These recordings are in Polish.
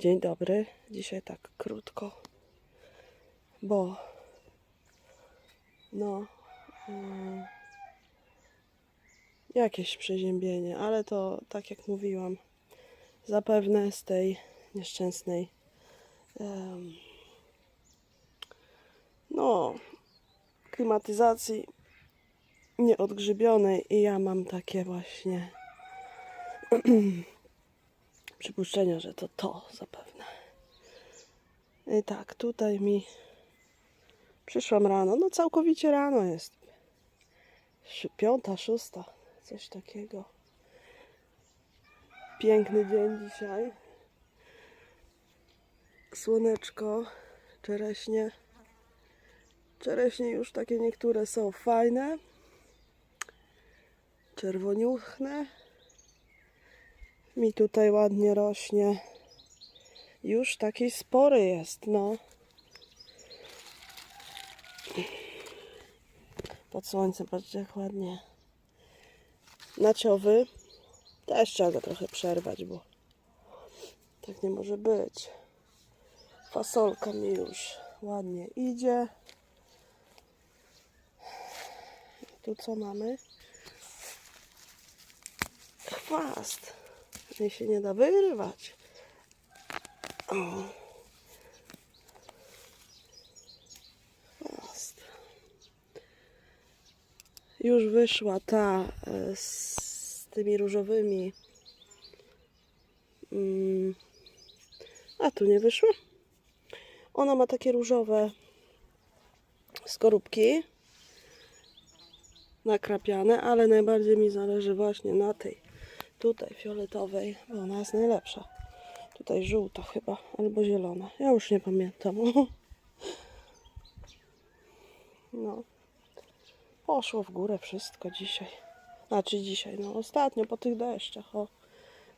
Dzień dobry. Dzisiaj tak krótko, bo no mm, jakieś przeziębienie, ale to tak jak mówiłam, zapewne z tej nieszczęsnej em, no klimatyzacji nieodgrzybionej i ja mam takie właśnie przypuszczenia, że to to zapewne. I tak, tutaj mi przyszłam rano, no całkowicie rano jest. Piąta, szósta, coś takiego. Piękny dzień dzisiaj. Słoneczko, czereśnie. Czereśnie już takie niektóre są fajne. Czerwoniuchne mi tutaj ładnie rośnie. Już taki spory jest, no. Pod słońcem, patrzcie jak ładnie. Naciowy. Też trzeba go trochę przerwać, bo tak nie może być. Fasolka mi już ładnie idzie. Tu co mamy? Chwast. Jej się nie da wyrwać. O. Już wyszła ta e, z tymi różowymi. Mm. A tu nie wyszła. Ona ma takie różowe skorupki nakrapiane, ale najbardziej mi zależy właśnie na tej tutaj fioletowej, bo ona jest najlepsza. Tutaj żółta chyba, albo zielona. Ja już nie pamiętam. No. Poszło w górę wszystko dzisiaj. Znaczy dzisiaj, no ostatnio po tych deszczach. O,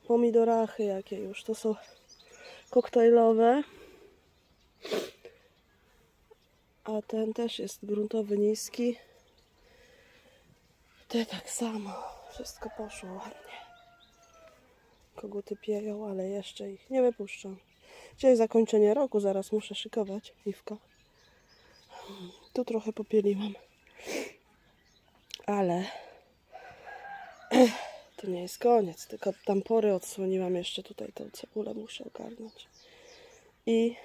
pomidorachy jakie już. To są koktajlowe. A ten też jest gruntowy, niski. Te tak samo. Wszystko poszło ładnie. Koguty pieją, ale jeszcze ich nie wypuszczam. Dzisiaj zakończenie roku, zaraz muszę szykować piwko. Tu trochę popieliłam. Ale to nie jest koniec, tylko tam pory odsłoniłam jeszcze tutaj tą cebulę muszę ogarnąć. I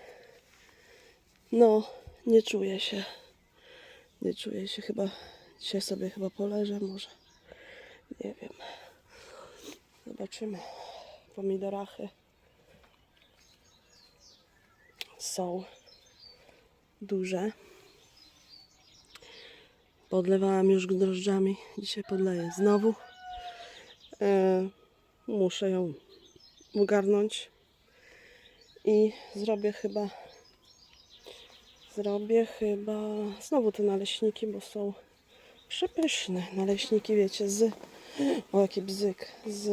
no, nie czuję się. Nie czuję się chyba. Dzisiaj sobie chyba poleżę może. Nie wiem. Zobaczymy. Pomidorachy są duże. Podlewałam już drożdżami. Dzisiaj podleję znowu. E, muszę ją ogarnąć. I zrobię chyba zrobię chyba znowu te naleśniki, bo są przepyszne. Naleśniki, wiecie, z o jaki bzyk, z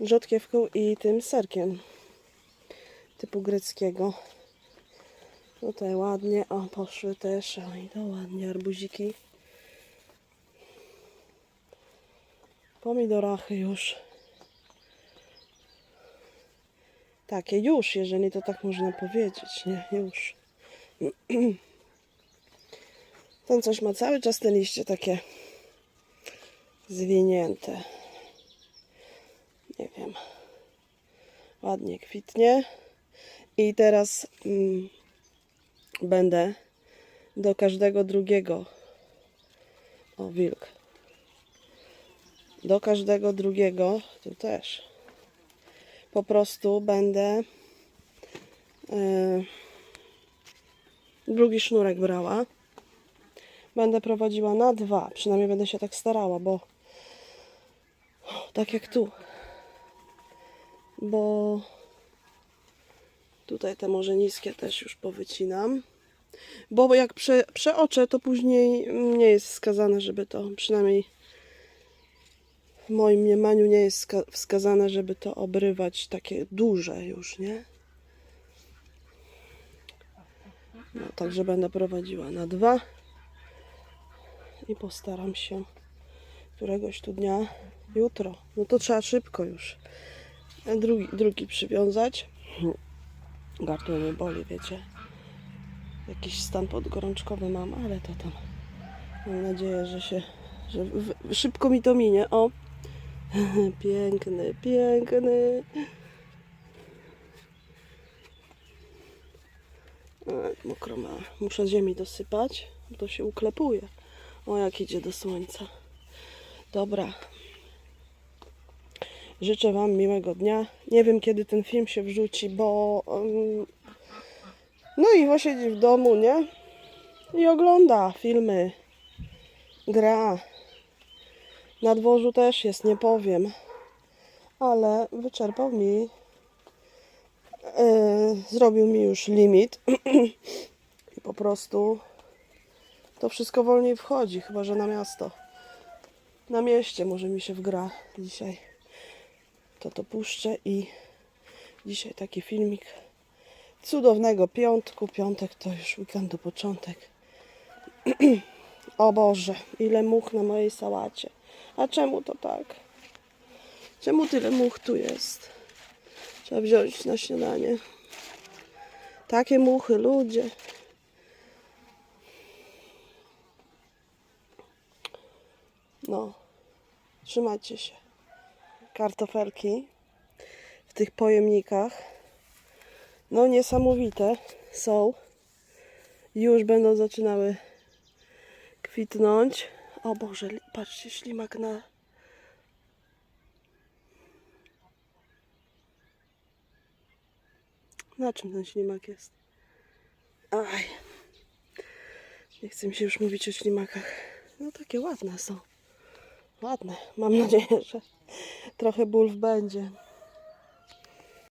rzodkiewką i tym serkiem typu greckiego. Tutaj ładnie, o poszły też, o i to ładnie, arbuziki. Pomidorachy już. Takie już, jeżeli to tak można powiedzieć, nie? Już. Ten coś ma cały czas te liście takie zwinięte. Nie wiem. Ładnie kwitnie. I teraz mm, będę do każdego drugiego. O, wilk. Do każdego drugiego, tu też. Po prostu będę e, drugi sznurek brała. Będę prowadziła na dwa. Przynajmniej będę się tak starała, bo tak jak tu. Bo tutaj te może niskie też już powycinam. Bo jak prze, przeoczę, to później nie jest wskazane, żeby to przynajmniej w moim mniemaniu nie jest ska- wskazane, żeby to obrywać takie duże już, nie? No, także będę prowadziła na dwa i postaram się któregoś tu dnia, jutro, no to trzeba szybko już, drugi, drugi przywiązać. Gardło mnie boli, wiecie. Jakiś stan podgorączkowy mam, ale to tam. Mam nadzieję, że się, że w, szybko mi to minie. O! Piękny, piękny. A, Mokro ma. Muszę ziemi dosypać, bo to się uklepuje. O, jak idzie do słońca. Dobra. Życzę Wam miłego dnia. Nie wiem, kiedy ten film się wrzuci, bo. No i siedzi w domu, nie? I ogląda filmy. Gra. Na dworzu też jest, nie powiem. Ale wyczerpał mi. e, zrobił mi już limit. I po prostu to wszystko wolniej wchodzi, chyba że na miasto. Na mieście może mi się wgra dzisiaj. To to puszczę i dzisiaj taki filmik cudownego piątku. Piątek to już weekendu początek. o Boże, ile much na mojej sałacie. A czemu to tak? Czemu tyle much tu jest? Trzeba wziąć na śniadanie. Takie muchy, ludzie. No, trzymajcie się. Kartofelki w tych pojemnikach. No, niesamowite są. Już będą zaczynały kwitnąć. O Boże, patrzcie, ślimak na. Na czym ten ślimak jest? Aj. Nie chcę mi się już mówić o ślimakach. No takie ładne są. Ładne. Mam nadzieję, że trochę bulw będzie.